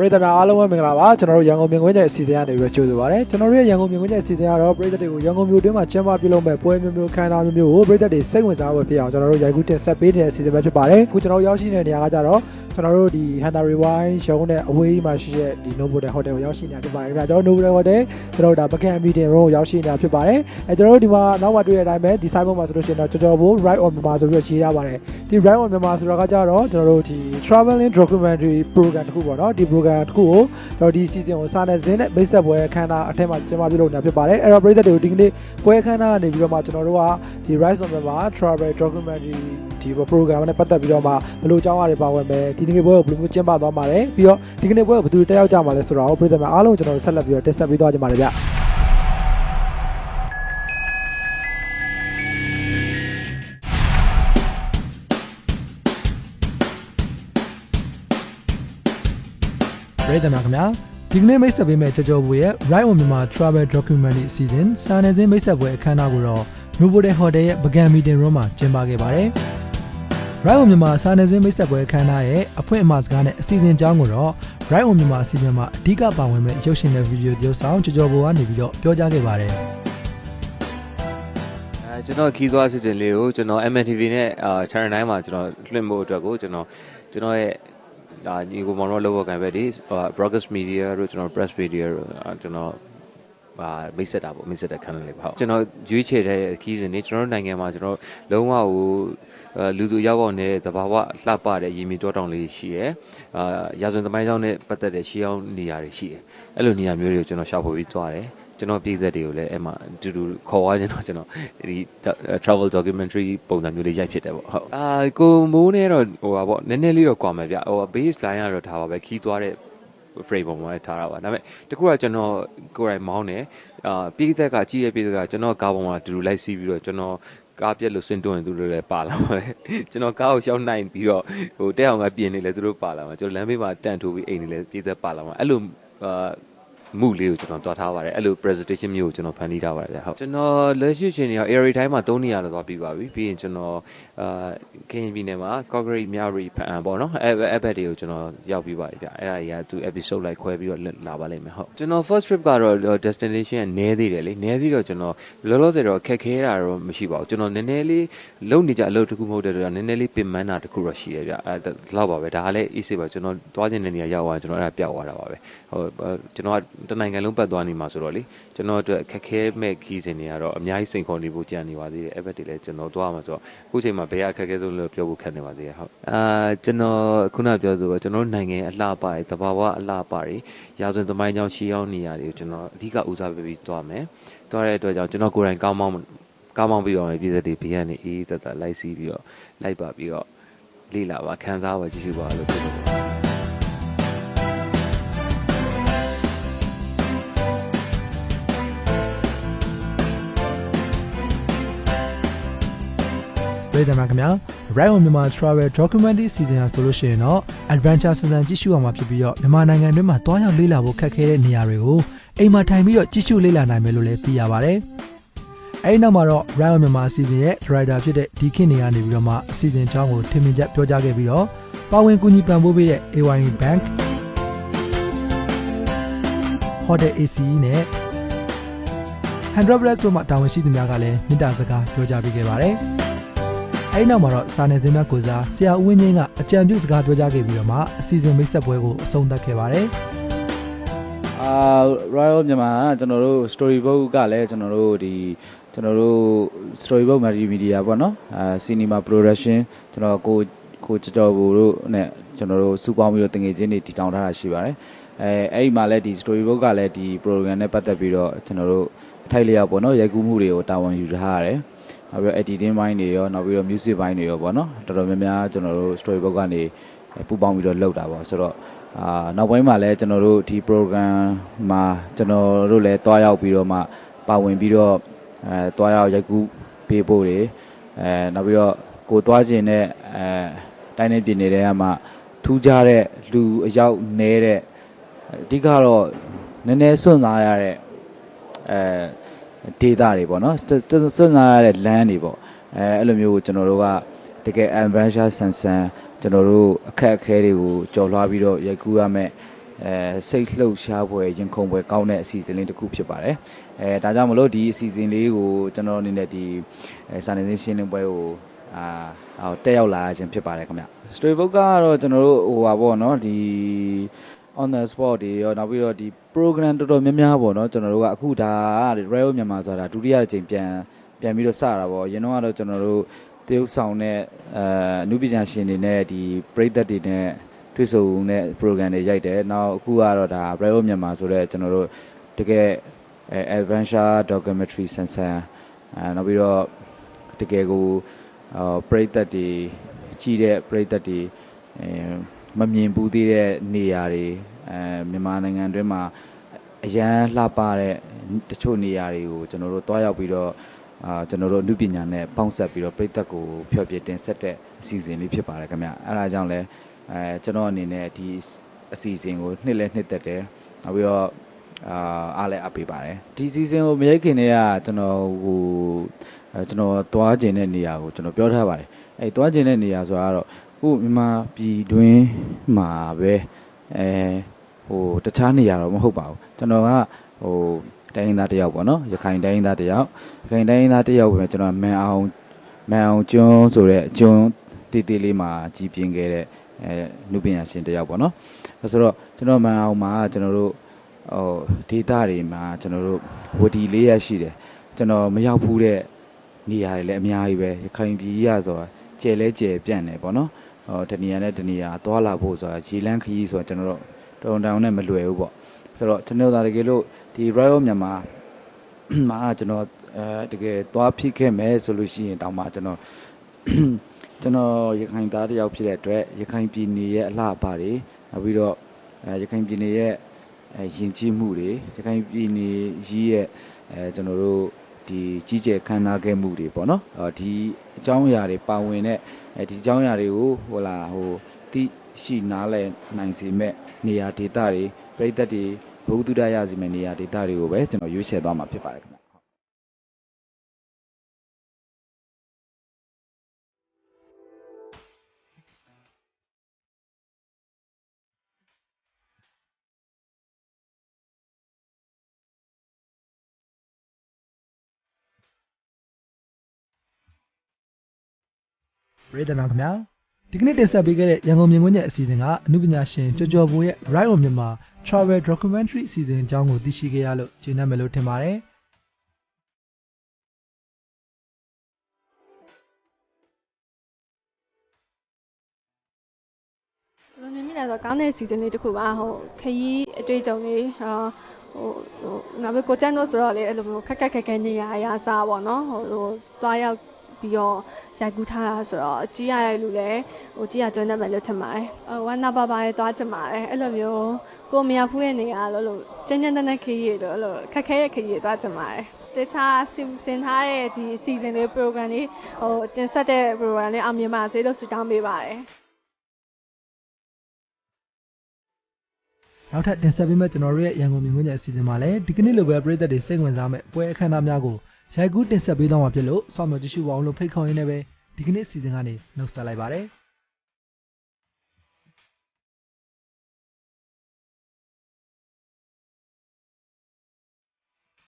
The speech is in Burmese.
ပရိသတ်များအားလုံးပဲမင်္ဂလာပါကျွန်တော်တို့ရန်ကုန်မြင်ကွင်းရဲ့အစီအစဉ်ကနေပြီးတော့ကြိုဆိုပါရစေကျွန်တော်တို့ရဲ့ရန်ကုန်မြင်ကွင်းရဲ့အစီအစဉ်ကတော့ပရိသတ်တွေကိုရန်ကုန်မြို့တွင်းမှာကျင်းပပြုလုပ်မဲ့ပွဲမျိုးမျိုးခန်းသားမျိုးမျိုးကိုပရိသတ်တွေစိတ်ဝင်စားဖို့ဖြစ်အောင်ကျွန်တော်တို့ရိုက်ကူးတင်ဆက်ပေးနေတဲ့အစီအစဉ်ပဲဖြစ်ပါတယ်အခုကျွန်တော်တို့ရောက်ရှိနေတဲ့နေရာကကြတော့ ကျွန်တော်တို့ဒီ Hunter Rewind ရုံးနဲ့အဝေးမှာရှိတဲ့ဒီ Novotel Hotel ကိုရောက်ရှိနေတာဖြစ်ပါတယ်ခင်ဗျာကျွန်တော် Novotel Hotel ကျွန်တော်တို့ဒါ Buckingham Meeting Room ကိုရောက်ရှိနေတာဖြစ်ပါတယ်အဲကျွန်တော်တို့ဒီမှာနောက်မှတွေ့တဲ့အတိုင်းပဲဒီ site မှာဆိုလို့ရှိရင်တော့ကြော်ကြော်ဖို့ right on မြန်မာဆိုပြီးတော့ရေးထားပါတယ်ဒီ right on မြန်မာဆိုတာကကြတော့ကျွန်တော်တို့ဒီ traveling documentary program တစ်ခုပေါ့နော်ဒီ program တစ်ခုကိုကျွန်တော်ဒီ season ကိုစာနယ်ဇင်းနဲ့မိတ်ဆက်ပွဲအခမ်းအနားအထက်မှာကျင်းပပြုလုပ်နေတာဖြစ်ပါတယ်အဲ့တော့ပရိသတ်တွေကိုဒီကနေ့ပွဲအခမ်းအနားကနေပြီးတော့မှကျွန်တော်တို့ကဒီ rise on မြန်မာ travel documentary ဒီ program နဲ့ပတ်သက်ပြီးတော့မှဘယ်လိုအကြောင်းအရာတွေပါဝင်မယ်ဒီနေ့ပွဲကိုဘယ်လိုမျိုးကျင်းပသွားမှာလဲပြီးတော့ဒီကနေ့ပွဲကိုဘယ်သူတက်ရောက်ကြမှာလဲဆိုတော့ပရိသတ်များအားလုံးကျွန်တော်တို့ဆက်လက်ပြီးတော့တင်ဆက်ပေးသွားကြပါမယ်ဗျပရိသတ်များခင်ဗျာဒီကနေ့မိတ်ဆက်ပေးမဲ့ကြော်ကြော်ဘူးရဲ့ Right on Myanmar Travel Documentary Season စာနယ်ဇင်းမိတ်ဆက်ပွဲအခမ်းအနားကိုတော့ Novotel Hotel ရဲ့ Bagan Meeting Room မှာကျင်းပခဲ့ပါတယ်။ Right on Myanmar စာနယ်ဇင်းမိတ်ဆက်ပွဲအခမ်းအနားရဲ့အဖွင့်အမှာစကားနဲ့အစီအစဉ်အကြောင်းကိုတော့ Right on Myanmar အစီအစဉ်မှာအဓိကပါဝင်မဲ့ရုပ်ရှင်တဲ့ဗီဒီယိုပြုဆောင်ကြော်ကြော်ဘူးကနေပြီးတော့ပြောကြားခဲ့ပါတယ်။အဲကျွန်တော်ခီးသွားစီစဉ်လေးကိုကျွန်တော် MNTV နဲ့အာ Channel 9မှာကျွန်တော်လွှင့်ဖို့အတွက်ကိုကျွန်တော်ကျွန်တော်ရဲ့ဒါညီကိုမောင်တော့လောက်ကန်ပဲဒီ broadcast media တို့ကျွန်တော် press media တို့အာကျွန်တော် ဟာမိတ်ဆက်တာပေါ့မိတ်ဆက်တဲ့ channel လေးပေါ့ဟုတ်ကျွန်တော်ရွေးချယ်တဲ့ခီးစဉ်နေကျွန်တော်တို့နိုင်ငံမှာကျွန်တော်လုံးဝဟိုအဲလူသူရောက်ပေါက်နေတဲ့သဘာဝလှပတဲ့ရေမြေတောတောင်လေးရှိရယ်အာရာဇဝင်သမိုင်းကြောင်းနဲ့ပတ်သက်တဲ့ရှေးအောင်နေရာတွေရှိရယ်အဲ့လိုနေရာမျိုးတွေကိုကျွန်တော်ရှောက်ဖို့ပြီးသွားတယ်ကျွန်တော်ပြည်သက်တွေကိုလည်းအဲ့မှာအတူတူခေါ်သွားခြင်းတော့ကျွန်တော်ဒီ travel documentary ပုံစံမျိုးလေးရိုက်ဖြစ်တယ်ပေါ့ဟုတ်အာကိုမိုးနဲ့တော့ဟိုပါပေါ့နည်းနည်းလေးတော့ကွာမယ်ဗျဟို base line ကတော့ထားပါပဲခီးသွားတဲ့ frame ပုံမှာထားတာပါဒါပေမဲ့တခုကကျွန်တော်ကိုယ်တိုင်မောင်းတယ်အာပြည်သက်ကကြီးရဲ့ပြည်သက်ကကျွန်တော်ကားပေါ်မှာအတူတူလိုက်စီးပြီးတော့ကျွန်တော်ကားပြက်လို့စင်တွန်းရင်သူတို့လည်းပါလာမှာပဲကျွန်တော်ကားကိုရှောင်းနိုင်ပြီးတော့ဟိုတက်အောင်ကပြင်နေလဲသူတို့ပါလာမှာကျွန်တော်လမ်းဘေးမှာတန်ထိုးပြီးအိမ်နေလဲပြည်သက်ပါလာမှာအဲ့လိုအာ မှုလေးကိုကျွန်တော်တွားထားပါတယ်အဲ့လို presentation မျိုးကိုကျွန်တော်ဖန်တီးထားပါတယ်ဗျဟုတ်ကျွန်တော်လက်ရှိချိန်နေရော area time မှာ3နေရာလောက်သွားပြီးပါပြီပြီးရင်ကျွန်တော်အာခင်းပြည်နယ်မှာ Calgary မြရီဖန်ပေါ့နော်အဲ့အဲ့ဘက်တွေကိုကျွန်တော်ရောက်ပြီးပါပြီဗျအဲ့ဒါကြီးကသူ episode လိုက်ခွဲပြီးတော့လာပါလိမ့်မယ်ဟုတ်ကျွန်တော် first trip ကတော့ destination ကနည်းသေးတယ်လေနည်းသေးတော့ကျွန်တော်လောလောဆယ်တော့ခက်ခဲတာတော့မရှိပါဘူးကျွန်တော်နည်းနည်းလေးလုံနေကြအလုပ်တစ်ခုမဟုတ်တဲ့တော့နည်းနည်းလေးပင်ပန်းတာတစ်ခုတော့ရှိရဗျအဲ့ဒါလောက်ပါပဲဒါကလည်း easy ပါကျွန်တော်သွားခြင်းတဲ့နေရာရောက်သွားကျွန်တော်အဲ့ဒါပြောက်သွားတာပါပဲဟုတ်ကျွန်တော်ကတနိုင်ငံလုံးပတ်သွားနေမှာဆိုတော့လေကျွန်တော်အတွက်ခက်ခဲမဲ့ခီးစဉ်တွေကတော့အများကြီးစိန်ခေါ်နေဖို့ကြံနေပါသေးတယ်အဲ့ဘက်တွေလည်းကျွန်တော်သွားမှာဆိုတော့အခုချိန်မှာဘယ်အခက်ခဲဆုံးလို့ပြောဖို့ခက်နေပါသေးတယ်ဟုတ်အာကျွန်တော်ခုနပြောဆိုတော့ကျွန်တော်နိုင်ငံအလှပတွေတဘာဝအလှပတွေရာဇဝင်သမိုင်းကြောင်းရှီအောင်နေရာတွေကိုကျွန်တော်အဓိကဦးစားပေးပြီးသွားမယ်သွားတဲ့အတွက်ကြောင့်ကျွန်တော်ကိုယ်တိုင်ကောင်းမောင်းကောင်းမောင်းပြီးတော့ပြည်သက်တွေဘေးကနေအေးသက်သက်လိုက်စီးပြီးတော့လိုက်ပါပြီးတော့လေ့လာပါခန်းစားပါကြည့်ရှုပါလို့ပြောလို့ ပြည်သူများခင်ဗျာ Right on Myanmar Travel Documentary Season ဟာဆိုလို့ရှိရင်တော့ adventure စံစံကြည့်ရှုအောင်မှာဖြစ်ပြီးတော့မြန်မာနိုင်ငံတွင်းမှာတွားရောက်လေ့လာဖို့ခက်ခဲတဲ့နေရာတွေကိုအိမ်မှာထိုင်ပြီးတော့ကြည့်ရှုလေ့လာနိုင်မယ်လို့လည်းသိရပါတယ်။အဲဒီနောက်မှာတော့ Right on Myanmar Season ရဲ့ Director ဖြစ်တဲ့ဒီခင်နေရနေပြီးတော့မှအစီအစဉ်အကြောင်းကိုထင်မြင်ချက်ပြောကြားခဲ့ပြီးတော့ပါဝင်ကူညီပံ့ပိုးပေးတဲ့ AYN Bank Hotel ACE နဲ့100 Plus တို့မှတာဝန်ရှိသူများကလည်းမေတ္တာစကားပြောကြားပေးခဲ့ပါတယ်။ အဲဒီနောက်မှာတော့စာနယ်ဇင်းများကိုစားဆရာဦးဝင်းငင်းကအကြံပြုစကားပြောကြားခဲ့ပြီးတော့မှအစီအစဉ်မိတ်ဆက်ပွဲကိုအဆုံးသတ်ခဲ့ပါတယ်အာ Royal မြန်မာကကျွန်တော်တို့ storybook ကလည်းကျွန်တော်တို့ဒီကျွန်တော်တို့ storybook multimedia ပေါ့နော်အာ cinema production ကျွန်တော်ကိုကိုကြော်ကြော်ဘူတို့နဲ့ကျွန်တော်တို့စုပေါင်းပြီးတော့တင်ငယ်ချင်းတွေတည်ထောင်ထားတာရှိပါတယ်အဲအဲ့ဒီမှာလည်းဒီ storybook ကလည်းဒီ program နဲ့ပတ်သက်ပြီးတော့ကျွန်တော်တို့ထိုက်လျောက်ပေါ့နော်ရိုက်ကူးမှုတွေကိုတာဝန်ယူထားရတယ် နောက်ပြီးတော့ editing ဘိုင်းတွေရောနောက်ပြီးတော့ music ဘိုင်းတွေရောပေါ့နော်တော်တော်များများကျွန်တော်တို့ storybook ကနေပူပေါင်းပြီးတော့လုပ်တာပေါ့ဆိုတော့အာနောက်ပိုင်းမှာလည်းကျွန်တော်တို့ဒီ program မှာကျွန်တော်တို့လည်းတွားရောက်ပြီးတော့မှပါဝင်ပြီးတော့အဲတွားရောက်ရိုက်ကူးပေးဖို့တွေအဲနောက်ပြီးတော့ကိုတွားခြင်းနဲ့အဲတိုင်းနေပြည်နယ်တွေကမှထူးခြားတဲ့လူအယောက်နဲတဲ့အဓိကတော့နည်းနည်းစွန့်စားရတဲ့အဲ ဒေတာတွေပေါ့နော်စွန့်စွန့်စားရတဲ့ land တွေပေါ့အဲအဲ့လိုမျိုးကိုကျွန်တော်တို့ကတကယ် adventure ဆန်ဆန်ကျွန်တော်တို့အခက်အခဲတွေကိုကြော်လွှားပြီးတော့ရိုက်ကူးရမယ်အဲစိတ်လှုပ်ရှားပွဲရင်ခုန်ပွဲကောင်းတဲ့အစီအစဉ်လေးတစ်ခုဖြစ်ပါတယ်အဲဒါကြောင့်မလို့ဒီအစီအစဉ်လေးကိုကျွန်တော်အနေနဲ့ဒီအဲစာနေစင်းရှင်းလင်းပွဲကိုအာဟိုတက်ရောက်လာခြင်းဖြစ်ပါတယ်ခင်ဗျ story book ကတော့ကျွန်တော်တို့ဟိုပါပေါ့နော်ဒီ on the spot တွေရောနောက်ပြီးတော့ဒီ program တော်တော်များများပေါ့နော်ကျွန်တော်တို့ကအခုဒါက Rail မြန်မာဆိုတာဒုတိယအကြိမ်ပြန်ပြန်ပြီးတော့စတာပေါ့ရင်တော့ကတော့ကျွန်တော်တို့တရုတ်ဆောင်တဲ့အဲအနုပညာရှင်တွေနဲ့ဒီပရိသတ်တွေနဲ့တွေ့ဆုံတဲ့ program တွေရိုက်တယ်နောက်အခုကတော့ဒါ Rail မြန်မာဆိုတော့ကျွန်တော်တို့တကယ်အဲ adventure documentary ဆန်ဆန်အဲနောက်ပြီးတော့တကယ်ကိုအော်ပရိသတ်တွေကြီးတဲ့ပရိသတ်တွေအဲ မမြင်ဘူးသေးတဲ့နေရာတွေအဲမြန်မာနိုင်ငံအတွင်းမှာအရန်လှပတဲ့တချို့နေရာတွေကိုကျွန်တော်တို့တွားရောက်ပြီးတော့အာကျွန်တော်တို့အမှုပညာနဲ့ပေါင်းဆက်ပြီးတော့ပရိသတ်ကိုဖျော်ဖြေတင်ဆက်တဲ့အစီအစဉ်လေးဖြစ်ပါတယ်ခင်ဗျအဲဒါကြောင့်လဲအဲကျွန်တော်အနေနဲ့ဒီအစီအစဉ်ကိုနှစ်လဲနှစ်သက်တယ်နောက်ပြီးတော့အာအားလည်းအပ်ပေးပါတယ်ဒီစီဇန်ကိုမရိုက်ခင်တည်းကကျွန်တော်ဟိုအဲကျွန်တော်သွားကျင်တဲ့နေရာကိုကျွန်တော်ပြောထားပါတယ်အဲသွားကျင်တဲ့နေရာဆိုတာကတော့ ခုမြန်မာပြည်တွင်းမှာပဲအဲဟိုတခြားနေရာတော့မဟုတ်ပါဘူးကျွန်တော်ကဟိုတိုင်းရင်းသားတစ်ယောက်ပေါ့နော်ရခိုင်တိုင်းရင်းသားတစ်ယောက်ရခိုင်တိုင်းရင်းသားတစ်ယောက်ပဲကျွန်တော်မန်အောင်မန်အောင်ကျွန်းဆိုတဲ့ကျွန်းတီတီလေးမှာကြီးပြင်းခဲ့တဲ့အဲနုပညာရှင်တစ်ယောက်ပေါ့နော်အဲဆိုတော့ကျွန်တော်မန်အောင်မှာကျွန်တော်တို့ဟိုဒေတာတွေမှာကျွန်တော်တို့ဝတီလေးရရှိတယ်ကျွန်တော်မရောက်ဘူးတဲ့နေရာတွေလည်းအများကြီးပဲရခိုင်ပြည်ကြီးရဆိုတာကျယ်လဲကျယ်ပြန့်တယ်ပေါ့နော်ဟို တနေရာနဲ့တနေရာသွားလာဖို့ဆိုတာရေလန်းခရီးဆိုတာကျွန်တော်တို့တုံတောင်နဲ့မလွယ်ဘူးပေါ့ဆိုတော့ကျွန်တော်ဒါတကယ်လို့ဒီ Royal မြန်မာမှာကျွန်တော်အဲတကယ်သွားဖြစ်ခဲ့မယ်ဆိုလို့ရှိရင်တောင်မှကျွန်တော်ကျွန်တော်ရခိုင်သားတစ်ယောက်ဖြစ်တဲ့အတွက်ရခိုင်ပြည်နယ်ရဲ့အလှအပတွေနောက်ပြီးတော့အဲရခိုင်ပြည်နယ်ရဲ့အဲယဉ်ကျေးမှုတွေရခိုင်ပြည်နယ်ကြီးရဲ့အဲကျွန်တော်တို့ ဒီကြီးကျယ်ခမ်းနားခဲ့မှုတွေပေါ့နော်အော်ဒီအကြောင်းအရာတွေပါဝင်တဲ့အဲဒီအကြောင်းအရာတွေကိုဟိုလာဟိုတိရှိနားလဲနိုင်စေမဲ့နေရာဒေသတွေပြည်သက်တွေဘုသူဒ္ဒရစီမဲ့နေရာဒေသတွေကိုပဲကျွန်တော်ရွေးချယ်သွားမှာဖြစ်ပါတယ်ခင်ဗျ ပရိသတ်များခင်ဗျာဒီကနေ့တင်ဆက်ပေးခဲ့တဲ့ရန်ကုန်မြင်ကွင်းရဲ့အစီအစဉ်ကအမှုပညာရှင်ကျော်ကျော်ဘိုးရဲ့ Right on မြန်မာ Travel Documentary အစီအစဉ်အကြောင်းကိုသိရှိခဲ့ရလို့ကျေနပ်မယ်လို့ထင်ပါတယ်ဘယ်လိုမြင်မိလဲဆိုတော့ကောင်းတဲ့ season လေးတစ်ခုပါဟိုခရီးအတွေ့အကြုံလေးဟာဟိုဟိုငါပဲကိုကျန်းတော့ဆိုတော့လေအဲ့လိုမျိုးခက်ခက်ခက်ခဲနေရအရာစားပေါ့နော်ဟိုဟိုသွားရောက် ပြီးတော့ရိုက်ကူးထားတာဆိုတော့ကြီးရတဲ့လူလည်းဟိုကြီးရကျွမ်းတတ်မယ်လို့ထင်ပါတယ်ဟိုဝမ်းနာပါပါရဲ့သွားချင်ပါတယ်အဲ့လိုမျိုးကိုမရဖူးရဲ့နေရာလို့လို့ကျန်းကျန်းတန်းတန်းခရီးတွေလို့အဲ့လိုခက်ခဲရဲ့ခရီးတွေသွားချင်ပါတယ်တခြားစီစဉ်ထားတဲ့ဒီ season လေး program လေးဟိုတင်ဆက်တဲ့ program လေးအောင်မြင်ပါစေလို့ဆုတောင်းပေးပါတယ်နောက်ထပ်တင်ဆက်ပေးမယ့်ကျွန်တော်တို့ရဲ့ရန်ကုန်မြင်ကွင်းရဲ့အစီအစဉ်မှာလည်းဒီကနေ့လိုပဲပရိသတ်တွေစိတ်ဝင်စားမဲ့ပွဲအခမ်းအနားများကို ရိုက်ကူးတင်ဆက်ပေးသွားမှာဖြစ်လို့စောင့်မျှော်ကြည့်ရှုပါအောင်လို့ဖိတ်ခေါ်ရင်းနဲ့ပဲဒီကနေ့အစီအစဉ်ကနေနှုတ်ဆက်လိုက်ပါတယ်